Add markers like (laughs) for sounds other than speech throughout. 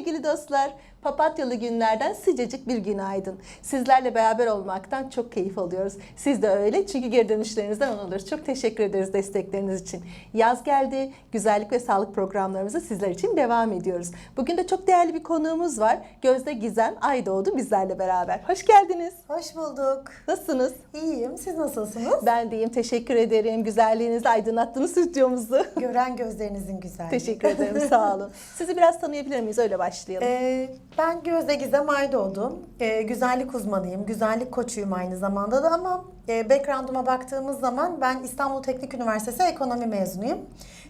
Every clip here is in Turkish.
sevgili dostlar. Papatyalı günlerden sıcacık bir günaydın. Sizlerle beraber olmaktan çok keyif alıyoruz. Siz de öyle çünkü geri dönüşlerinizden alıyoruz. Çok teşekkür ederiz destekleriniz için. Yaz geldi. Güzellik ve sağlık programlarımızı sizler için devam ediyoruz. Bugün de çok değerli bir konuğumuz var. Gözde Gizem Aydoğdu bizlerle beraber. Hoş geldiniz. Hoş bulduk. Nasılsınız? İyiyim. Siz nasılsınız? Ben deyim. Teşekkür ederim. Güzelliğinizle aydınlattınız stüdyomuzu. Gören gözlerinizin güzelliği. Teşekkür ederim. Sağ olun. (laughs) Sizi biraz tanıyabilir miyiz? Öyle başlayalım. Ee, ben Gözde Gizem Aydoğdu. Ee, güzellik uzmanıyım. Güzellik koçuyum aynı zamanda da ama e, background'uma baktığımız zaman ben İstanbul Teknik Üniversitesi ekonomi mezunuyum.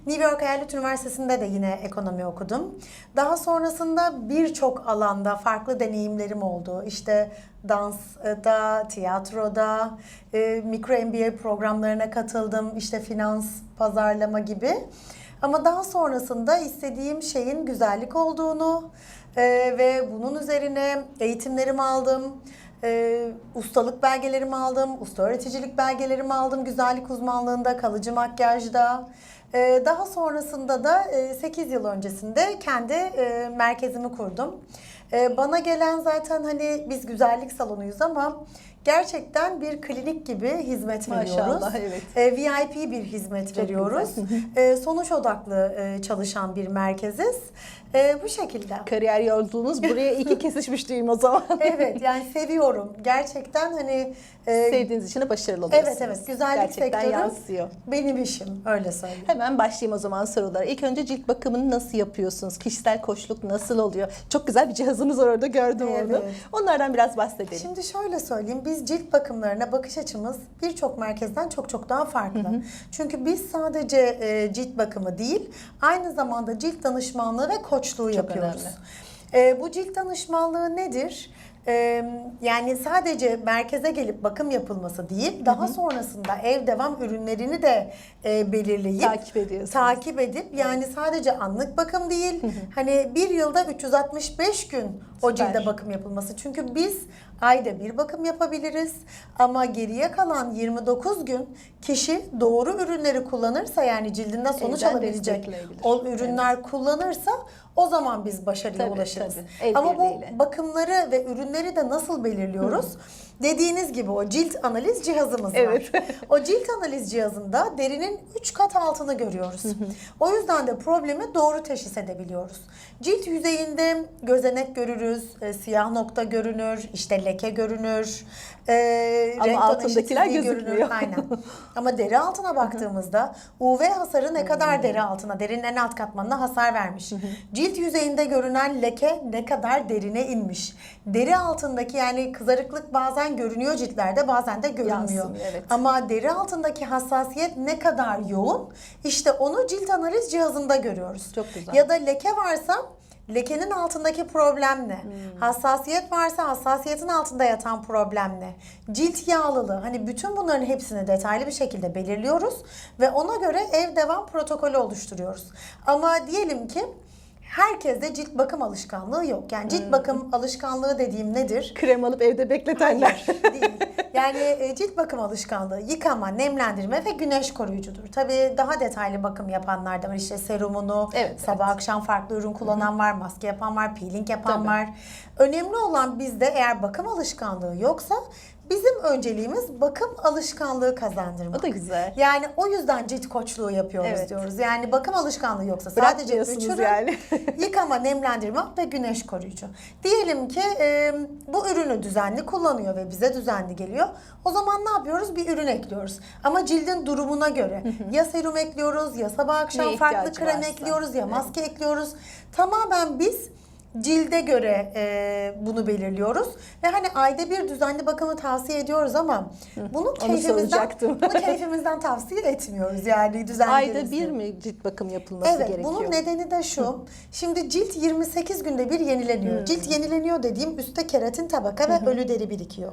New York Eyalet Üniversitesi'nde de yine ekonomi okudum. Daha sonrasında birçok alanda farklı deneyimlerim oldu. İşte dansta, tiyatroda, e, mikro MBA programlarına katıldım. İşte finans, pazarlama gibi. Ama daha sonrasında istediğim şeyin güzellik olduğunu e, ve bunun üzerine eğitimlerimi aldım. E, ustalık belgelerimi aldım, usta öğreticilik belgelerimi aldım güzellik uzmanlığında, kalıcı makyajda. E, daha sonrasında da e, 8 yıl öncesinde kendi e, merkezimi kurdum. E, bana gelen zaten hani biz güzellik salonuyuz ama gerçekten bir klinik gibi hizmet veriyoruz. Maşallah, evet. E, VIP bir hizmet veriyoruz. (laughs) E, sonuç odaklı e, çalışan bir merkeziz. E, bu şekilde. Kariyer yolculuğunuz buraya iki (laughs) kesişmiş diyeyim o zaman. (laughs) Evet yani seviyorum. Gerçekten hani e, Sevdiğiniz için de başarılı oluyorsunuz. Evet, evet. Güzellik Gerçekten sektörü- yansıyor. benim işim öyle söyleyeyim. Hemen başlayayım o zaman sorulara. İlk önce cilt bakımını nasıl yapıyorsunuz? Kişisel koçluk nasıl oluyor? Çok güzel bir cihazınız var orada gördüm onu. Evet. Onlardan biraz bahsedelim. Şimdi şöyle söyleyeyim, biz cilt bakımlarına bakış açımız birçok merkezden çok çok daha farklı. Çünkü biz sadece e, cilt bakımı değil, aynı zamanda cilt danışmanlığı ve koçluğu yapıyoruz. E, bu cilt danışmanlığı nedir? E, yani sadece merkeze gelip bakım yapılması değil, daha sonrasında ev devam ürünlerini de e, belirleyip Takip ediyorsunuz. takip edip yani sadece anlık bakım değil, hani bir yılda 365 gün o cilde bakım yapılması. Çünkü biz ayda bir bakım yapabiliriz ama geriye kalan 29 gün kişi doğru ürünleri kullanırsa yani cildinden sonuç Elden alabilecek o ürünler kullanırsa o zaman biz başarıya Tabii, ulaşırız. tabii. El Ama bu bakımları ve ürünleri de nasıl belirliyoruz? Dediğiniz gibi o cilt analiz cihazımız Evet. var. O cilt analiz cihazında derinin 3 kat altını görüyoruz. O yüzden de problemi doğru teşhis edebiliyoruz. Cilt yüzeyinde gözenek görürüz, e, siyah nokta görünür, işte leke görünür. E, Ama altındakiler gözükmüyor. Aynen. Ama deri altına baktığımızda UV hasarı ne kadar deri altına, derinin en alt katmanına hasar vermiş. Cilt yüzeyinde görünen leke ne kadar derine inmiş. Deri altındaki yani kızarıklık bazen görünüyor ciltlerde bazen de görünmüyor. Yansımıyor, evet. Ama deri altındaki hassasiyet ne kadar yoğun işte onu cilt analiz cihazında görüyoruz. Çok güzel. Ya da leke varsa lekenin altındaki problem ne? Hassasiyet varsa hassasiyetin altında yatan problem ne? Cilt yağlılığı hani bütün bunların hepsini detaylı bir şekilde belirliyoruz ve ona göre ev devam protokolü oluşturuyoruz. Ama diyelim ki herkeste cilt bakım alışkanlığı yok. Yani cilt bakım alışkanlığı dediğim nedir? Krem alıp evde bekletenler. Hayır, değil. Yani e, cilt bakım alışkanlığı, yıkama, nemlendirme ve güneş koruyucudur. Tabii daha detaylı bakım yapanlar da var. İşte serumunu, Evet, sabah akşam farklı ürün kullanan var, maske yapan var, peeling yapan Tabii. var. Önemli olan bizde eğer bakım alışkanlığı yoksa bizim önceliğimiz bakım alışkanlığı kazandırmak. O da güzel. Yani o yüzden cilt koçluğu yapıyoruz Evet. diyoruz. Yani bakım alışkanlığı yoksa sadece Bırakmıyorsunuz üç ürün, yani. (laughs) yıkama, nemlendirme ve güneş koruyucu. Diyelim ki e, bu ürünü düzenli kullanıyor ve bize düzenli geliyor. O zaman ne yapıyoruz? Bir ürün ekliyoruz. Ama cildin durumuna göre ya serum ekliyoruz ya sabah akşam farklı krem varsa. ekliyoruz ya maske ekliyoruz. Tamamen biz cilde göre e, bunu belirliyoruz ve hani ayda bir düzenli bakımı tavsiye ediyoruz ama bunu keyfimizden bunu keyfimizden tavsiye etmiyoruz yani düzenli Ayda bir mi cilt bakım yapılması Evet, gerekiyor? bunun nedeni de şu. Şimdi cilt 28 günde bir yenileniyor. Cilt yenileniyor dediğim üstte keratin tabaka ve ölü deri birikiyor.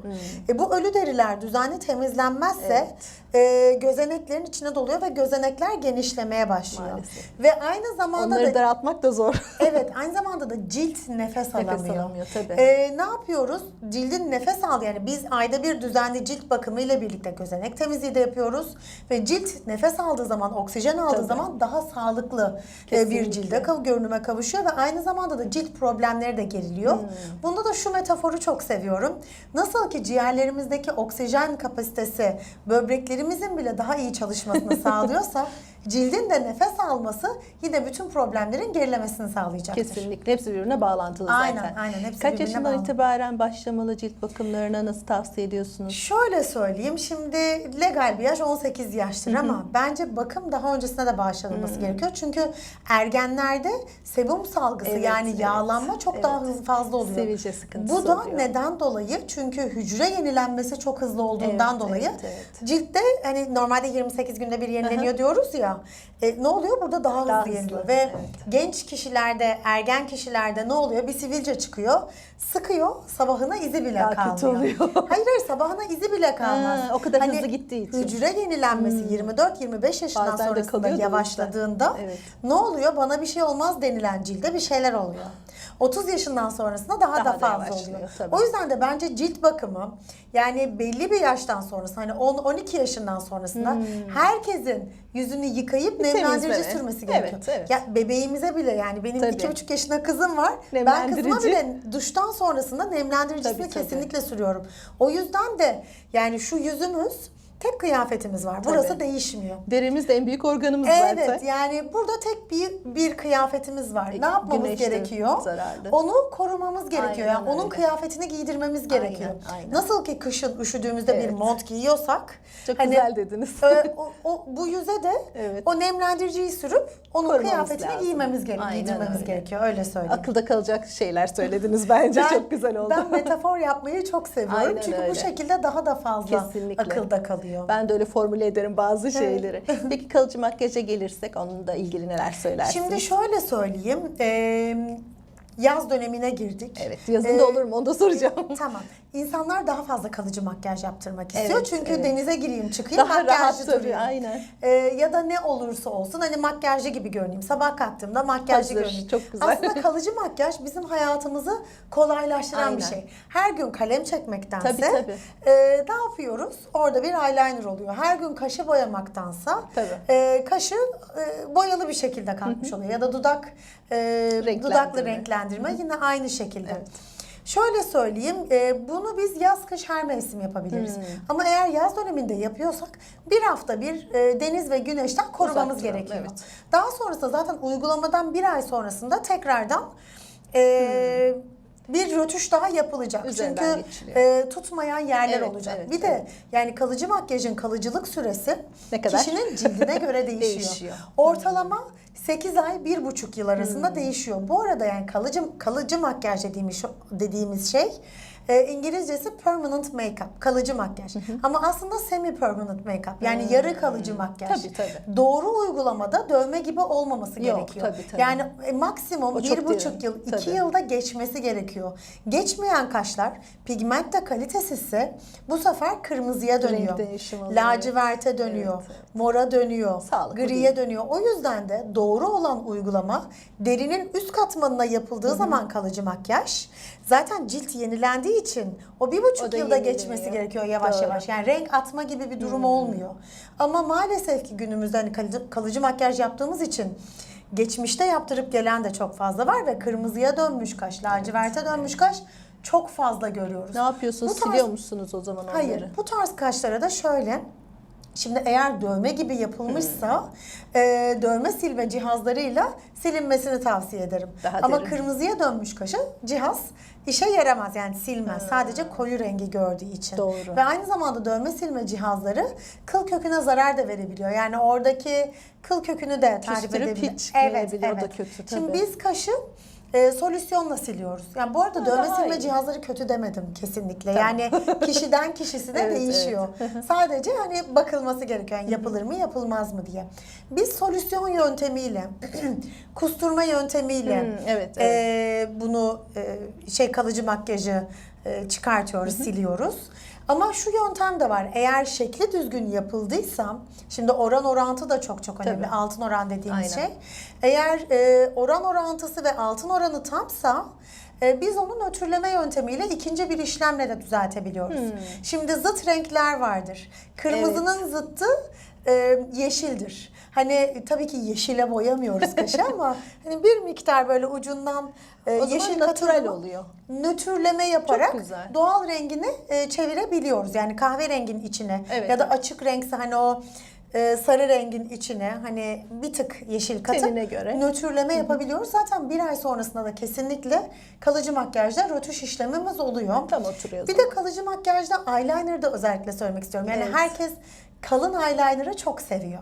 E, bu ölü deriler düzenli temizlenmezse e, gözeneklerin içine doluyor ve gözenekler genişlemeye başlıyor. Maalesef. Ve aynı zamanda Onları da daraltmak da zor. (laughs) Evet, aynı zamanda da cilt nefes, Nefes alamıyor. alamıyor, tabii. Ee, ne yapıyoruz? Cildin nefes al yani biz ayda bir düzenli cilt bakımı ile birlikte gözenek temizliği de yapıyoruz ve cilt nefes aldığı zaman, oksijen aldığı Tabii. zaman daha sağlıklı e, bir Kesinlikle. cilde kav- görünüme kavuşuyor ve aynı zamanda da cilt problemleri de geriliyor. Hmm. Bunda da şu metaforu çok seviyorum. Nasıl ki ciğerlerimizdeki oksijen kapasitesi böbreklerimizin bile daha iyi çalışmasını sağlıyorsa (laughs) cildin de nefes alması yine bütün problemlerin gerilemesini sağlayacaktır. Kesinlikle. Hepsi birbirine bağlantılı Aynen, zaten. aynen. Hepsi Kaç yaşından bağlı. itibaren başlamalı cilt bakımlarına nasıl tavsiye ediyorsunuz? Şöyle söyleyeyim şimdi legal bir yaş 18 yaştır ama bence bakım daha öncesine de başlanılması gerekiyor. Çünkü ergenlerde sebum salgısı Evet, yani evet. yağlanma çok Evet. daha hızlı fazla oluyor. Sivilce sıkıntısı Bu da oluyor. neden dolayı? Çünkü hücre yenilenmesi çok hızlı olduğundan Evet, dolayı evet, evet. ciltte hani normalde 28 günde bir yenileniyor diyoruz ya. E, ne oluyor? Burada daha hızlı Daha hızlı, yeniliyor ve evet. genç kişilerde, ergen kişilerde ne oluyor? Bir sivilce çıkıyor. Sıkıyor, sabahına izi bile Daha kalmıyor. kötü oluyor. (laughs) Hayır hayır sabahına izi bile kalmaz. Hani Ha, o kadar hızlı gittiği için. Hücre yenilenmesi 24-25 yaşından Bazen sonrasında yavaşladığında. Evet. ne oluyor? Bana bir şey olmaz denilen cilde bir şeyler oluyor. 30 yaşından sonrasında daha, Daha da fazla oluyor. tabii. O yüzden de bence cilt bakımı yani belli bir yaştan sonrası hani 10-12 yaşından sonrasında herkesin yüzünü yıkayıp nemlendirici sürmesi Evet, gerekiyor. evet. Ya bebeğimize bile yani benim Tabii. iki buçuk yaşında kızım var. Ben kızıma bile duştan sonrasında nemlendiricisini Tabii, tabii. kesinlikle sürüyorum. O yüzden de yani şu yüzümüz tek kıyafetimiz var. Burası Tabii. değişmiyor. Derimiz de en büyük organımız Evet zaten. yani burada tek bir bir kıyafetimiz var. E, ne yapmamız gerekiyor? zararlı. Onu korumamız gerekiyor. Aynen yani onun öyle. kıyafetini giydirmemiz gerekiyor. aynen. Nasıl ki kışın üşüdüğümüzde bir Evet. mont giyiyorsak Çok hani, güzel dediniz. e, (laughs) o, o- bu yüze de Evet. o nemlendiriciyi sürüp onun Korumamız kıyafetini lazım. giymemiz gerekiyor. Aynen Giydirmemiz öyle. gerekiyor. Öyle söyleyeyim. Akılda kalacak şeyler söylediniz bence. Çok güzel oldu. Ben metafor (laughs) yapmayı çok seviyorum. Aynen Çünkü öyle. bu şekilde daha da fazla Kesinlikle. akılda kalıyor. Ben de öyle formüle ederim bazı şeyleri. (laughs) Peki kalıcı makyaja gelirsek onunla ilgili neler söylersiniz? Şimdi şöyle söyleyeyim. eee, yaz dönemine girdik. Evet yazında Ee, olur mu onu da soracağım. (laughs) Tamam. İnsanlar daha fazla kalıcı makyaj yaptırmak istiyor. Evet, Çünkü evet. denize gireyim çıkayım Daha makyajlı durayım. aynen. Ee, ya da ne olursa olsun hani makyajlı gibi görüneyim. Sabah kalktığımda makyajlı Hazır, görüneyim. çok güzel. Aslında kalıcı makyaj bizim hayatımızı kolaylaştıran bir Aynen. şey. Her gün kalem çekmektense Tabii, tabii. e, ne yapıyoruz? Orada bir eyeliner oluyor. Her gün kaşı boyamaktansa Tabii. e, kaşı e, boyalı bir şekilde kalkmış oluyor. Ya da dudak e, Renklendirme. dudaklı renklendirme yine aynı şekilde. Evet. Şöyle söyleyeyim, e, bunu biz yaz kış her mevsim yapabiliriz. Hmm. Ama eğer yaz döneminde yapıyorsak bir hafta bir e, deniz ve güneşten korumamız Uzak gerekiyor. evet. Daha sonrasında zaten uygulamadan bir ay sonrasında tekrardan e, bir rötuş daha yapılacak. Hmm. Üzerinden Çünkü geçiliyor. e, tutmayan yerler Evet, olacak. evet, bir de evet. yani kalıcı makyajın kalıcılık süresi Ne kadar? kişinin cildine göre (laughs) değişiyor. Değişiyor. Ortalama 8 ay 1,5 yıl Hmm. arasında değişiyor. Bu arada yani kalıcı kalıcı makyaj dediğimiz dediğimiz şey e, İngilizcesi permanent makeup, kalıcı makyaj. Ama aslında semi permanent makeup yani yarı kalıcı makyaj. Hmm. Tabii, tabii. Doğru uygulamada dövme gibi olmaması Yok, gerekiyor. tabii, tabii. Yani e, maksimum O bir buçuk yıl, iki Tabii. yılda geçmesi gerekiyor. Geçmeyen kaşlar pigment de kalitesizse bu sefer kırmızıya dönüyor. Laciverte dönüyor. Evet. Mora dönüyor. Sağlıklı griye değil. dönüyor. O yüzden de doğru olan uygulama derinin üst katmanına yapıldığı zaman kalıcı makyaj zaten cilt yenilendiği için o bir buçuk O da yılda yenileniyor. geçmesi gerekiyor yavaş Doğru. yavaş. Yani renk atma gibi bir durum olmuyor. Ama maalesef ki günümüzde hani kalıcı, kalıcı makyaj yaptığımız için geçmişte yaptırıp gelen de çok fazla var ve kırmızıya dönmüş kaş, laciverte dönmüş kaş çok fazla görüyoruz. Ne yapıyorsunuz? Bu tarz- Siliyor musunuz o zaman onları? Hayır. Bu tarz kaşlara da şöyle Şimdi eğer dövme gibi yapılmışsa Hmm. e, dövme silme cihazlarıyla silinmesini tavsiye ederim. Daha Ama derin. kırmızıya dönmüş kaşı cihaz işe yaramaz yani silmez. Sadece koyu rengi gördüğü için. Doğru. Ve aynı zamanda dövme silme cihazları kıl köküne zarar da verebiliyor. Yani oradaki kıl kökünü de tahrip Küstürüp edebilir. hiç gelebilir, o da kötü Şimdi tabii. biz kaşı e, solüsyonla siliyoruz. Yani bu arada dövme silme iyi. cihazları kötü demedim kesinlikle. Tamam. Yani (laughs) kişiden kişisine Evet, değişiyor. Sadece hani bakılması gerekiyor. Yani yapılır mı yapılmaz mı diye. Biz solüsyon yöntemiyle, (clears throat) kusturma yöntemiyle Hmm, evet, e, bunu e, şey kalıcı makyajı e, çıkartıyoruz, siliyoruz. Ama şu yöntem de var. Eğer şekli düzgün yapıldıysa, şimdi oran orantı da çok çok önemli. Tabii. Altın oran dediğimiz Aynen. şey. Eğer e, oran orantısı ve altın oranı tamsa e, biz onu nötrleme yöntemiyle ikinci bir işlemle de düzeltebiliyoruz. Hmm. Şimdi zıt renkler vardır. Kırmızının zıttı e, yeşildir. Hani e, tabii ki yeşile boyamıyoruz kaşı ama (laughs) hani bir miktar böyle ucundan e, yeşil natural oluyor. nötrleme yaparak güzel. doğal rengini e, çevirebiliyoruz. Yani kahverengin içine Evet. ya da açık renkse hani o e, sarı rengin içine hani bir tık yeşil katıp Tenine göre. nötrleme yapabiliyoruz. Zaten bir ay sonrasında da kesinlikle kalıcı makyajda rötuş işlemimiz oluyor. Tam oturuyor. Bir de kalıcı makyajda eyeliner'da özellikle söylemek istiyorum. Yani Evet. herkes kalın eyeliner'ı çok seviyor.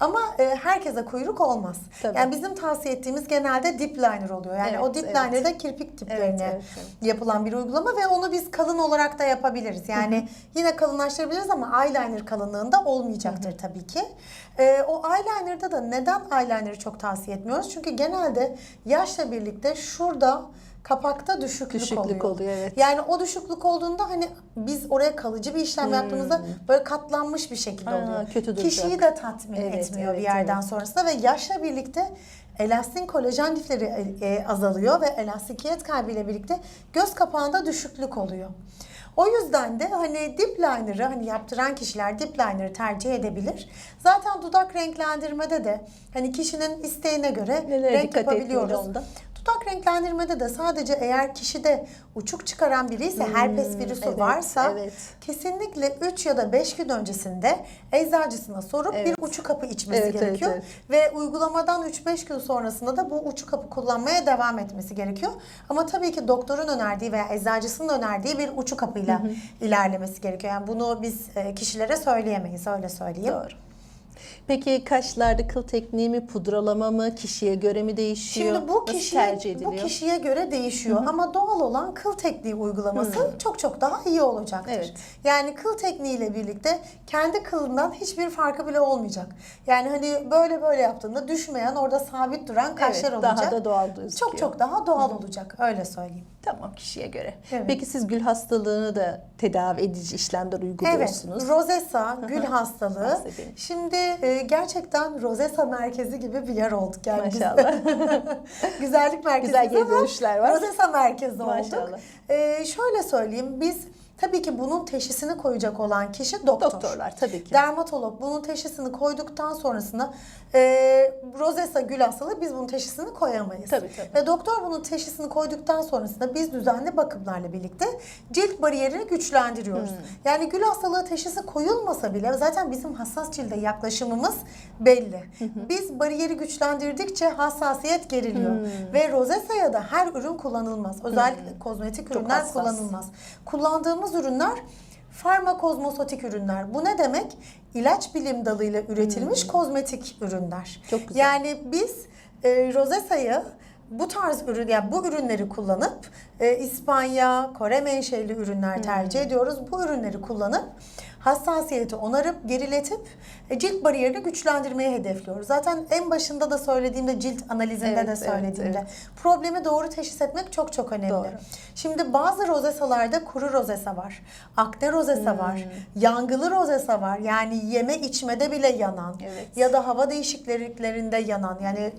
Ama e, herkese kuyruk olmaz. Tabii. Yani bizim tavsiye ettiğimiz genelde dip liner oluyor. Yani Evet, o dip evet. liner'da kirpik tiplerine evet, evet. yapılan bir uygulama ve onu biz kalın olarak da yapabiliriz. Yani yine kalınlaştırabiliriz ama eyeliner kalınlığında olmayacaktır tabii ki. E, o eyeliner'da da neden eyeliner'ı çok tavsiye etmiyoruz? Çünkü genelde yaşla birlikte şurada kapakta düşüklük, Düşüklük oluyor. oluyor, evet. Yani o düşüklük olduğunda hani biz oraya kalıcı bir işlem yaptığımızda böyle katlanmış bir şekilde Aa, oluyor. kötü duracak. Kişiyi de tatmin Evet, etmiyor evet, bir yerden evet. sonrasında ve yaşla birlikte elastin kolajen lifleri e, e, azalıyor ve elastikiyet kaybıyla birlikte göz kapağında düşüklük oluyor. O yüzden de hani dip liner'ı hani yaptıran kişiler dip liner'ı tercih edebilir. Zaten dudak renklendirmede de hani kişinin isteğine göre Nelere renk yapabiliyoruz. onda? Dudak renklendirmede de sadece eğer kişide uçuk çıkaran biri ise herpes virüsü evet, varsa evet. kesinlikle 3 ya da 5 gün öncesinde eczacısına sorup Evet. bir uçu kapı içmesi Evet, evet, gerekiyor. evet. Ve uygulamadan 3-5 gün sonrasında da bu uçu kapı kullanmaya devam etmesi gerekiyor. Ama tabii ki doktorun önerdiği veya eczacısının önerdiği bir uçu kapıyla ilerlemesi gerekiyor. Yani bunu biz e, kişilere söyleyemeyiz öyle söyleyeyim. Doğru. Peki kaşlarda kıl tekniği mi, pudralama mı, kişiye göre mi değişiyor? Şimdi bu Nasıl kişiye, tercih ediliyor? bu kişiye göre değişiyor ama doğal olan kıl tekniği uygulaması çok çok daha iyi olacaktır. Evet. Yani kıl tekniğiyle birlikte kendi kılından hiçbir farkı bile olmayacak. Yani hani böyle böyle yaptığında düşmeyen orada sabit duran kaşlar Evet, olacak. daha da doğal gözüküyor. Çok çok daha doğal olacak öyle söyleyeyim. Tamam kişiye göre. Evet. Peki siz gül hastalığını da tedavi edici işlemler Evet, uyguluyorsunuz. rozesa, gül hastalığı. Şimdi e, gerçekten rozesa merkezi gibi bir yer olduk. Yani Maşallah. (laughs) Güzellik merkezi Güzel geri dönüşler var. Rozesa merkezi Maşallah. olduk. Ee, şöyle söyleyeyim biz tabii ki bunun teşhisini koyacak olan kişi doktor. Doktorlar tabii ki. Dermatolog bunun teşhisini koyduktan sonrasında e, rozesa gül hastalığı biz bunun teşhisini koyamayız. Tabii, tabii. Ve doktor bunun teşhisini koyduktan sonrasında biz düzenli bakımlarla birlikte cilt bariyerini güçlendiriyoruz. Hmm. Yani gül hastalığı teşhisi koyulmasa bile zaten bizim hassas cilde yaklaşımımız belli. Biz bariyeri güçlendirdikçe hassasiyet geriliyor. Hmm. Ve rozesaya da her ürün kullanılmaz. Özellikle kozmetik Çok ürünler kullanılmaz. Kullandığımız ürünler farmakozmosotik ürünler. Bu ne demek? İlaç bilim dalıyla üretilmiş kozmetik ürünler. Hmm. Çok güzel. Yani biz e, rozesayı bu tarz ürün yani bu ürünleri kullanıp e, İspanya, Kore menşeli ürünler Hmm. tercih ediyoruz. Bu ürünleri kullanıp hassasiyeti onarıp geriletip e, cilt bariyerini güçlendirmeyi hedefliyoruz. Zaten en başında da söylediğimde cilt analizinde Evet, de evet, söylediğimde evet. problemi doğru teşhis etmek çok çok önemli. Doğru. Şimdi bazı rozesalarda kuru rozesa var. Akne rozesa var. Hmm. Yangılı rozesa var. Yani yeme içmede bile yanan. Evet. Ya da hava değişikliklerinde yanan. Yani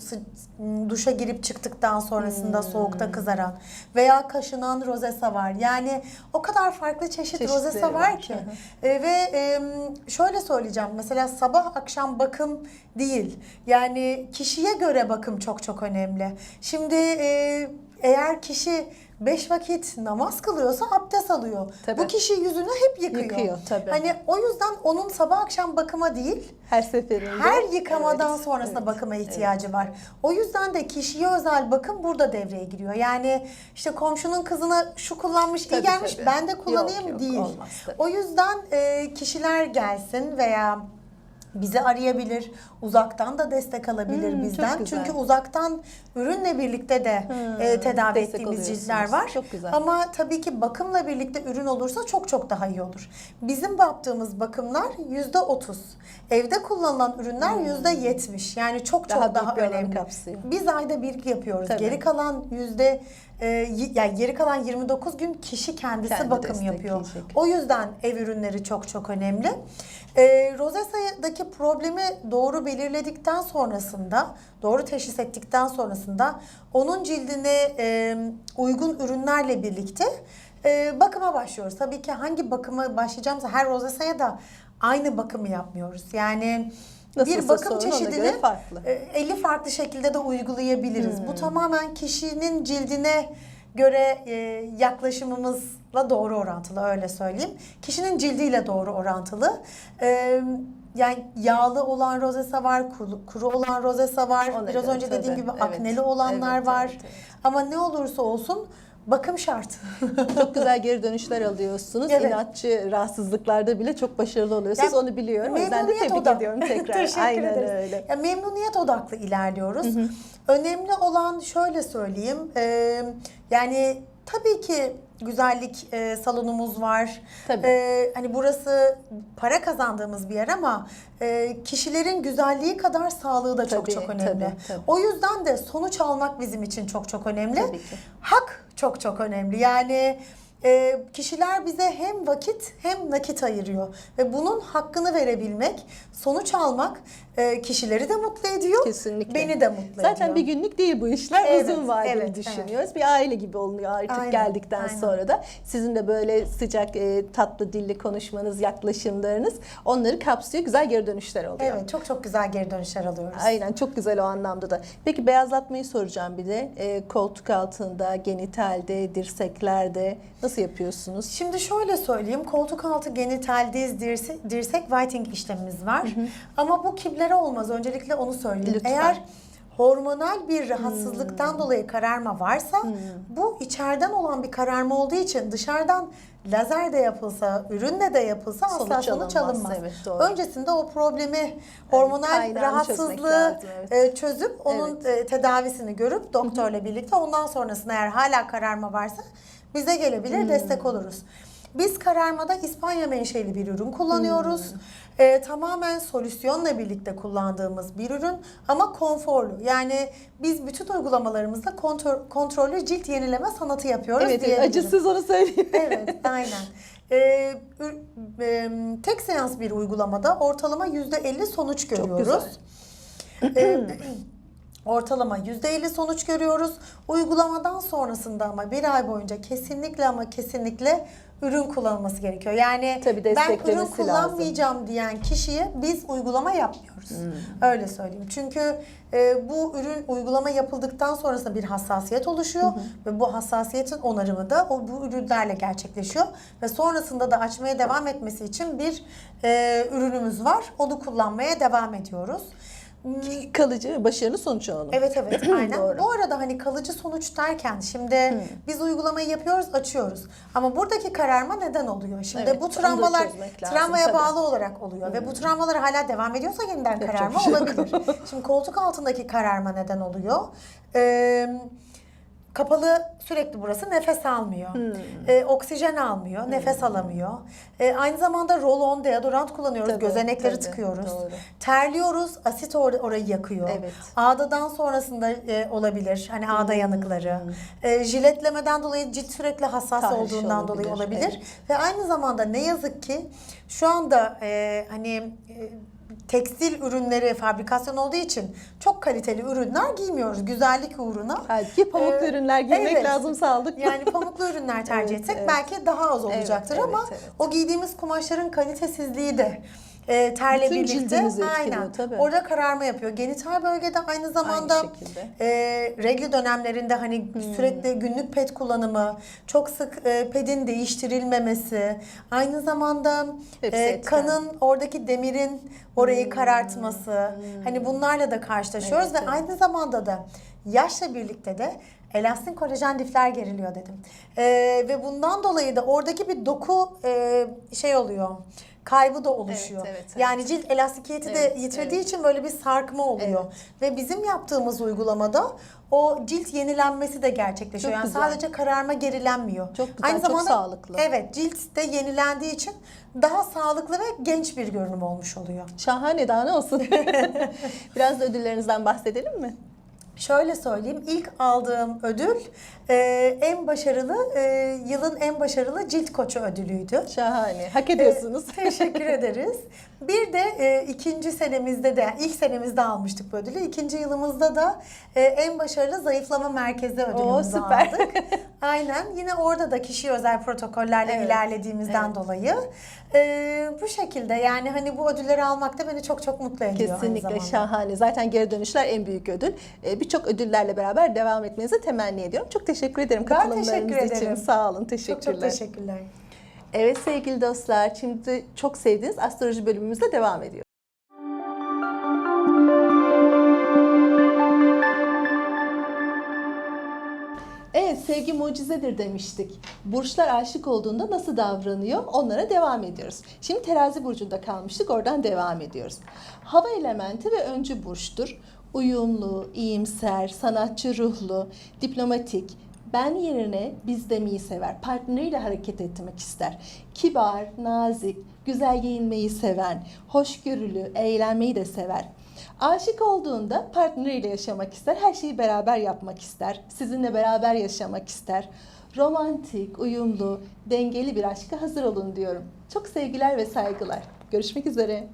duşa girip çıktıktan sonrasında Hmm. soğukta kızaran. Veya kaşınan rozesa var. Yani o kadar farklı çeşit Çeşitleri rozesa var var. ki. Hı hı. E, ve e, şöyle söyleyeceğim. Mesela sabah akşam bakım değil. Yani kişiye göre bakım çok çok önemli. Şimdi e, eğer kişi beş vakit namaz kılıyorsa abdest alıyor. Tabii. Bu kişi yüzünü hep yıkıyor. Yıkıyor, tabii. Hani o yüzden onun sabah akşam bakıma değil, Her seferinde. her yıkamadan Evet, sonrasında evet, bakıma evet. ihtiyacı var. O yüzden de kişiye özel bakım burada devreye giriyor. Yani işte komşunun kızına şu kullanmış iyi Tabii, gelmiş tabii. ben de kullanayım Yok, yok, değil. olmaz tabii. O yüzden e, kişiler gelsin veya bizi arayabilir, uzaktan da destek alabilir Hmm, bizden. Çünkü uzaktan ürünle birlikte de Hmm, e, tedavi destek ettiğimiz ciltler var. Çok güzel. Ama tabii ki bakımla birlikte ürün olursa çok çok daha iyi olur. Bizim yaptığımız bakımlar yüzde otuz. Evde kullanılan ürünler yüzde yetmiş. Yani çok çok Hmm. Daha daha, alanı önemli. kapsıyor. Biz ayda bir yapıyoruz. Tabii. Geri kalan yüzde e, yani geri kalan 29 gün kişi kendisi Kendi bakım yapıyor. O yüzden ev ürünleri çok çok önemli. E, rozesa'daki problemi doğru belirledikten sonrasında, doğru teşhis ettikten sonrasında onun cildine e, uygun ürünlerle birlikte e, bakıma başlıyoruz. Tabii ki hangi bakıma başlayacağımızı her rozesa'ya da aynı bakımı yapmıyoruz. Yani Nasılsa bir bakım çeşidini farklı. e, 50 farklı şekilde de uygulayabiliriz. Hmm. Bu tamamen kişinin cildine göre e, yaklaşımımızla doğru orantılı öyle söyleyeyim. Kişinin cildiyle doğru orantılı. E, yani yağlı olan rozesa var, kuru, kuru olan rozesa var. Biraz önce dediğim tabii, gibi evet. akneli olanlar Evet, var. evet, evet. Ama ne olursa olsun bakım şart. (laughs) Çok güzel geri dönüşler alıyorsunuz. Evet. İnatçı rahatsızlıklarda bile çok başarılı oluyorsunuz. Yani Onu biliyorum. O yüzden de memnuniyet tebrik odak- ediyorum (laughs) tekrar. Teşekkür Aynen ederiz. öyle. Ya memnuniyet odaklı ilerliyoruz. Önemli olan şöyle söyleyeyim. e, yani tabii ki güzellik e, salonumuz var. Tabii. E, hani burası para kazandığımız bir yer ama e, kişilerin güzelliği kadar sağlığı da çok Tabii, çok önemli. tabii, tabii. O yüzden de sonuç almak bizim için çok çok önemli. Tabii ki. Hak çok çok önemli. Yani e, kişiler bize hem vakit hem nakit ayırıyor ve bunun hakkını verebilmek, sonuç almak kişileri de mutlu ediyor. Kesinlikle. Beni de mutlu Zaten ediyor. bir günlük değil bu işler. Evet, Uzun vadeli evet, düşünüyoruz. Bir aile gibi oluyor artık Aynen, geldikten aynen. sonra da. Sizin de böyle sıcak e, tatlı dilli konuşmanız, yaklaşımlarınız onları kapsıyor. Güzel geri dönüşler oluyor. Evet, çok çok güzel geri dönüşler alıyoruz. Aynen çok güzel o anlamda da. Peki beyazlatmayı soracağım bir de. E, koltuk altında, genitalde, dirseklerde nasıl yapıyorsunuz? Şimdi şöyle söyleyeyim, koltuk altı genital diz dirse- dirsek whitening işlemimiz var. Ama bu kiblere olmaz. Öncelikle onu söyleyeyim. Lütfen. Eğer hormonal bir rahatsızlıktan dolayı kararma varsa bu içeriden olan bir kararma olduğu için dışarıdan lazer de yapılsa, ürünle de yapılsa asla Sonuç sonuç alınmaz. Evet, doğru. Öncesinde o problemi, hormonal çözmek rahatsızlığı lazım, evet. e, çözüp onun e, tedavisini görüp doktorla birlikte ondan sonrasında eğer hala kararma varsa bize gelebilir, destek oluruz. Biz kararmada İspanya menşeli bir ürün kullanıyoruz. E, tamamen solüsyonla birlikte kullandığımız bir ürün ama konforlu. Yani biz bütün uygulamalarımızda kontrol, kontrollü cilt yenileme sanatı yapıyoruz Evet, evet acısız onu söyleyeyim. Evet, aynen. Ee, e, tek seans bir uygulamada ortalama %50 sonuç görüyoruz. Ee, (clears throat) ortalama %50 sonuç görüyoruz. Uygulamadan sonrasında ama bir ay boyunca kesinlikle ama kesinlikle ürün kullanılması gerekiyor. Yani Tabii ben ürün kullanmayacağım diyen kişiye biz uygulama yapmıyoruz. Hmm. Öyle söyleyeyim. Çünkü e, bu ürün uygulama yapıldıktan sonrasında bir hassasiyet oluşuyor ve bu hassasiyetin onarımı da o bu ürünlerle gerçekleşiyor ve sonrasında da açmaya devam etmesi için bir e, ürünümüz var. Onu kullanmaya devam ediyoruz. Kalıcı, başarılı sonuç alalım. Evet evet (clears throat) aynen. Doğru. Bu arada hani kalıcı sonuç derken şimdi biz uygulamayı yapıyoruz açıyoruz. Ama buradaki kararma neden oluyor? Şimdi Evet, bu travmalar çözmek lazım, travmaya tabii. bağlı olarak oluyor ve bu travmalar hala devam ediyorsa yeniden Yapacak kararma şey olabilir. (laughs) Şimdi koltuk altındaki kararma neden oluyor? Ee, Kapalı sürekli burası nefes almıyor. Hmm. Ee, oksijen almıyor, nefes alamıyor. Ee, aynı zamanda roll-on deodorant kullanıyoruz, Tabii, gözenekleri tabii, tıkıyoruz. doğru. Terliyoruz, asit or- orayı yakıyor. Evet. Ağdadan sonrasında e, olabilir. Hani ağda Hmm. yanıkları. E, jiletlemeden dolayı cilt sürekli hassas Tahriş olduğundan dolayı olabilir, olabilir. Ve aynı zamanda ne yazık ki şu anda e, hani e, tekstil ürünleri fabrikasyon olduğu için çok kaliteli ürünler giymiyoruz. Güzellik uğruna. Halbuki pamuklu Ee, ürünler giymek evet. lazım sağlıklı. Yani pamuklu ürünler tercih (laughs) Evet, etsek evet. belki daha az olacaktır Evet, ama evet, evet. o giydiğimiz kumaşların kalitesizliği de e, terle Bütün birlikte cildimizi etkiliyor, aynen tabii. orada kararma yapıyor. Genital bölgede aynı zamanda Aynı şekilde. e, regl dönemlerinde hani Hmm. sürekli günlük ped kullanımı, çok sık e, pedin değiştirilmemesi, aynı zamanda Hepsi e, etken. kanın oradaki demirin orayı karartması, hani bunlarla da karşılaşıyoruz Hmm. Ve aynı zamanda da yaşla birlikte de elastin kolajen lifler geriliyor dedim. E, ve bundan dolayı da oradaki bir doku e, şey oluyor. Kaybı da oluşuyor. Evet, evet, evet. Yani cilt elastikiyeti Evet, de yitirdiği için böyle bir sarkma oluyor. Ve bizim yaptığımız uygulamada o cilt yenilenmesi de gerçekleşiyor. Çok yani güzel. sadece kararma gerilenmiyor. Çok güzel, çok sağlıklı. Evet, cilt de yenilendiği için daha sağlıklı ve genç bir görünüm olmuş oluyor. Şahane daha ne olsun. (laughs) Biraz da ödüllerinizden bahsedelim mi? Şöyle söyleyeyim, ilk aldığım ödül e, en başarılı, e, yılın en başarılı cilt koçu ödülüydü. Şahane. Hak ediyorsunuz. E, teşekkür (laughs) ederiz. Bir de e, ikinci senemizde de, ilk senemizde almıştık bu ödülü. İkinci yılımızda da e, en başarılı zayıflama merkezi ödülümüzü süper. aldık. (laughs) Aynen. Yine orada da kişi özel protokollerle Evet, ilerlediğimizden evet. dolayı. e, bu şekilde yani hani bu ödülleri almak da beni çok çok mutlu ediyor Kesinlikle şahane. Zaten geri dönüşler en büyük ödül. Ee, Birçok ödüllerle beraber devam etmenizi temenni ediyorum. Çok teşekkür ederim Ben katılımlarınız teşekkür için. ederim. Sağ olun. Çok Teşekkürler. çok teşekkürler. Evet sevgili dostlar, şimdi çok sevdiğiniz astroloji bölümümüzle devam ediyor. Evet, sevgi mucizedir demiştik. Burçlar aşık olduğunda nasıl davranıyor? Onlara devam ediyoruz. Şimdi terazi burcunda kalmıştık, oradan devam ediyoruz. Hava elementi ve öncü burçtur. Uyumlu, iyimser, sanatçı ruhlu, diplomatik, ben yerine biz demeyi sever. Partneriyle hareket etmek ister. Kibar, nazik, güzel giyinmeyi seven, hoşgörülü, eğlenmeyi de sever. Aşık olduğunda partneriyle yaşamak ister. Her şeyi beraber yapmak ister. Sizinle beraber yaşamak ister. Romantik, uyumlu, dengeli bir aşka hazır olun diyorum. Çok sevgiler ve saygılar. Görüşmek üzere.